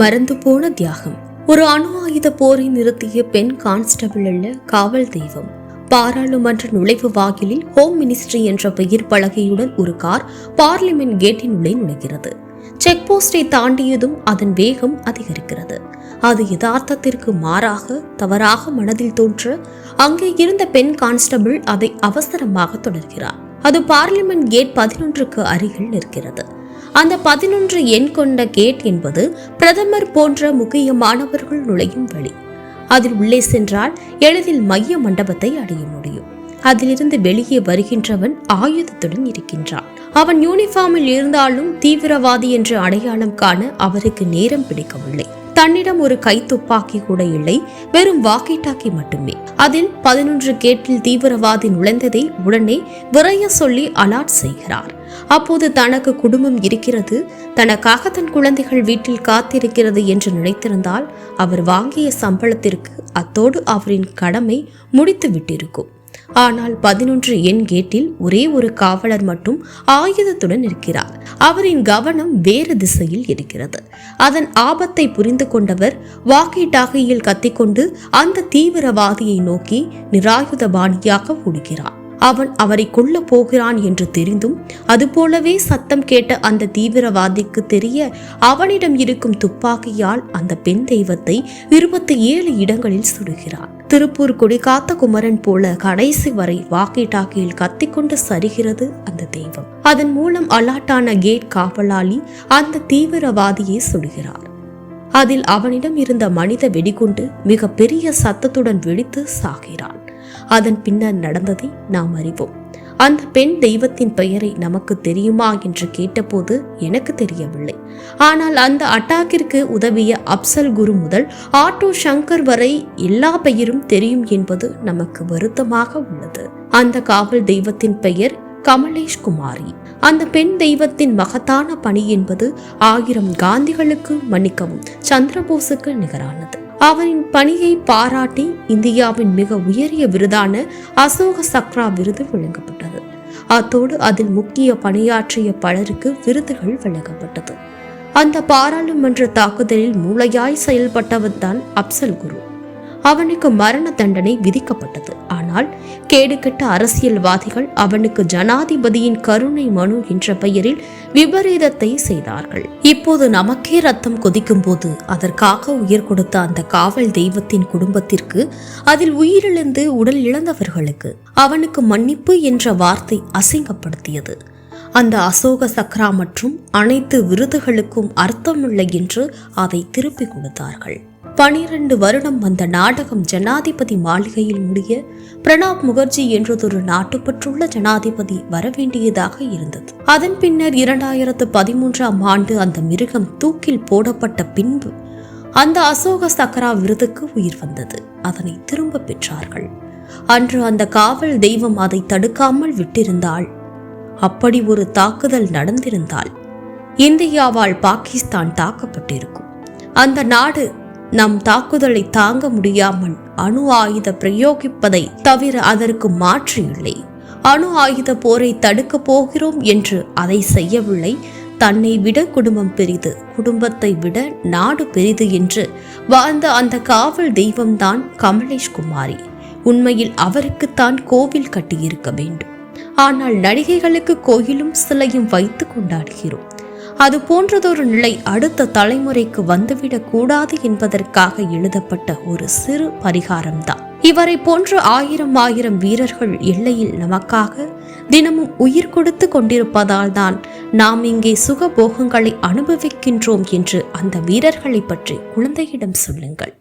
மறந்து போன தியாகம். ஒரு அணு ஆயுத போரை நிறுத்திய பெண் கான்ஸ்டபிள் அல்ல காவல் தெய்வம். பாராளுமன்ற நுழைவு வாயிலில் ஹோம் மினிஸ்ட்ரி என்ற பெயர் பலகையுடன் ஒரு கார் பார்லிமெண்ட் கேட்டின் உள்ளே நுழைகிறது. செக் போஸ்டை தாண்டியதும் அதன் வேகம் அதிகரிக்கிறது. அது யதார்த்தத்திற்கு மாறாக தவறாக மனதில் தோன்ற அங்கே இருந்த பெண் கான்ஸ்டபிள் அதை அவசரமாக தொடர்கிறார். அது பார்லிமெண்ட் கேட் பதினொன்றுக்கு அருகில் நிற்கிறது. அந்த பதினொன்று எண் கொண்ட கேட் என்பது பிரதமர் போன்ற முக்கியமானவர்கள் நுழையும் வழி. அதில் உள்ளே சென்றால் எளிதில் மைய மண்டபத்தை அடைய முடியும். அதிலிருந்து வெளியே வருகின்றவன் ஆயுதத்துடன் இருக்கின்றான். அவன் யூனிஃபார்மில் இருந்தாலும் தீவிரவாதி என்று அடையாளம் காண அவருக்கு நேரம் பிடிக்கவில்லை. தன்னிடம் ஒரு கை துப்பாக்கி கூட இல்லை வெறும் வாக்கி டாக்கி மட்டுமே. அதில் பதினொன்று கேட்டில் தீவிரவாதி நுழைந்ததை உடனே விரைய சொல்லி அலாட் செய்கிறார். அப்போது தனக்கு குடும்பம் இருக்கிறது தனக்காக தன் குழந்தைகள் வீட்டில் காத்திருக்கிறது என்று நினைத்திருந்தால் அவர் வாங்கிய சம்பளத்திற்கு அத்தோடு அவரின் கடமை முடித்து விட்டிருக்கும் ஆனால் பதினொன்று எண் கேட்டில் ஒரே ஒரு காவலர் மட்டும் ஆயுதத்துடன் இருக்கிறார் அவரின் கவனம் வேறு திசையில் இருக்கிறது. அதன் ஆபத்தை புரிந்து கொண்டவர் வாக்கி டாகியில் கத்திக்கொண்டு அந்த தீவிரவாதியை நோக்கி நிராயுதபாணியாக ஓடுகிறார். அவன் அவரை கொல்ல போகிறான் என்று தெரிந்தும் அதுபோலவே சத்தம் கேட்ட அந்த தீவிரவாதிக்கு தெரிய அவனிடம் இருக்கும் துப்பாக்கியால் அந்த பெண் தெய்வத்தை இருபத்தி ஏழு இடங்களில் சுடுகிறான். திருப்பூர் கொடிகாத்த குமரன் போல கடைசி வரை வாக்கி டாக்கியில் கத்திக்கொண்டு சரிகிறது அந்த தெய்வம். அதன் மூலம் அலாட்டான கேட் காவலாளி அந்த தீவிரவாதியை சுடுகிறார். அதில் அவனிடம் இருந்த மனித வெடிகுண்டு மிக பெரிய சத்தத்துடன் வெடித்து சாகிறான். அதன் பின்னர் நடந்ததை நாம் அறிவோம். அந்த பெண் தெய்வத்தின் பெயரை நமக்கு தெரியுமா என்று கேட்டபோது எனக்கு தெரியவில்லை. ஆனால் அந்த அட்டாக்கிற்கு உதவிய அப்சல் குரு முதல் ஆட்டோ சங்கர் வரை எல்லா பெயரும் தெரியும் என்பது நமக்கு வருத்தமாக உள்ளது. அந்த காவல் தெய்வத்தின் பெயர் கமலேஷ் குமாரி. அந்த பெண் தெய்வத்தின் மகத்தான பணி என்பது ஆயிரம் காந்திகளுக்கு மன்னிக்கவும் சந்திரபோஸுக்கு நிகரானது. அவரின் பணியை பாராட்டி இந்தியாவின் மிக உயரிய விருதான அசோக சக்ரா விருது வழங்கப்பட்டது. அத்தோடு அதில் முக்கிய பணியாற்றிய பலருக்கு விருதுகள் வழங்கப்பட்டது. அந்த பாராளுமன்ற தாக்குதலில் மூளையாய் செயல்பட்டவன் தான் அப்சல் குரு. அவனுக்கு மரண தண்டனை விதிக்கப்பட்டது. ஆனால் கேடுகெட்ட அரசியல்வாதிகள் அவனுக்கு ஜனாதிபதியின் கருணை மனு என்ற பெயரில் விபரீதத்தை செய்தார்கள். இப்போது நமக்கே ரத்தம் கொதிக்கும் போது அதற்காக உயிர் கொடுத்த அந்த காவல் தெய்வத்தின் குடும்பத்திற்கு அதில் உயிரிழந்து உடல் இழந்தவர்களுக்கு அவனுக்கு மன்னிப்பு என்ற வார்த்தை அசிங்கப்படுத்தியது. அந்த அசோக சக்ரா மற்றும் அனைத்து விருதுகளுக்கும் அர்த்தமில்லை என்று அதை திருப்பிக் கொடுத்தார்கள். பனிரெண்டு வருடம் வந்த நாடகம் ஜனாதிபதி மாளிகையில் முடிய பிரணாப் முகர்ஜி என்றதொரு நாட்டுப்பற்றுள்ள ஜனாதிபதி வரவேண்டியதாக இருந்தது. அதன் பின்னர் இரண்டாயிரத்து பதிமூன்றாம் ஆண்டு அந்த மிருகம் தூக்கில் போடப்பட்ட பின்பு அந்த அசோக சக்கரா விருதுக்கு உயிர் வந்தது. அதனை திரும்ப பெற்றார்கள். அன்று அந்த காவல் தெய்வம் அதை தடுக்காமல் விட்டிருந்தாள். அப்படி ஒரு தாக்குதல் நடந்திருந்தால் இந்தியாவால் பாகிஸ்தான் தாக்கப்பட்டிருக்கும். அந்த நாடு நம் தாக்குதலை தாங்க முடியாமல் அணு ஆயுத பிரயோகிப்பதை தவிர அதற்கு மாற்று இல்லை. அணு ஆயுத போரை தடுக்கப் போகிறோம் என்று அதை செய்யவில்லை. தன்னை விட குடும்பம் பெரிது குடும்பத்தை விட நாடு பெரிது என்று வாழ்ந்த அந்த காவல் தெய்வம்தான் கமலேஷ் குமாரி உண்மையில் அவருக்குத்தான் கோவில் கட்டியிருக்க வேண்டும். ஆனால் நடிகைகளுக்கு கோயிலும் சிலையும் வைத்து கொண்டாடுகிறோம். அது போன்றதொரு நிலை அடுத்த தலைமுறைக்கு வந்துவிடக் கூடாது என்பதற்காக எழுதப்பட்ட ஒரு சிறு பரிகாரம்தான். இவரை போன்ற ஆயிரம் ஆயிரம் வீரர்கள் எல்லையில் நமக்காக தினமும் உயிர் கொடுத்து கொண்டிருப்பதால் தான் நாம் இங்கே சுகபோகங்களை அனுபவிக்கின்றோம் என்று அந்த வீரர்களை பற்றி குழந்தையிடம் சொல்லுங்கள்.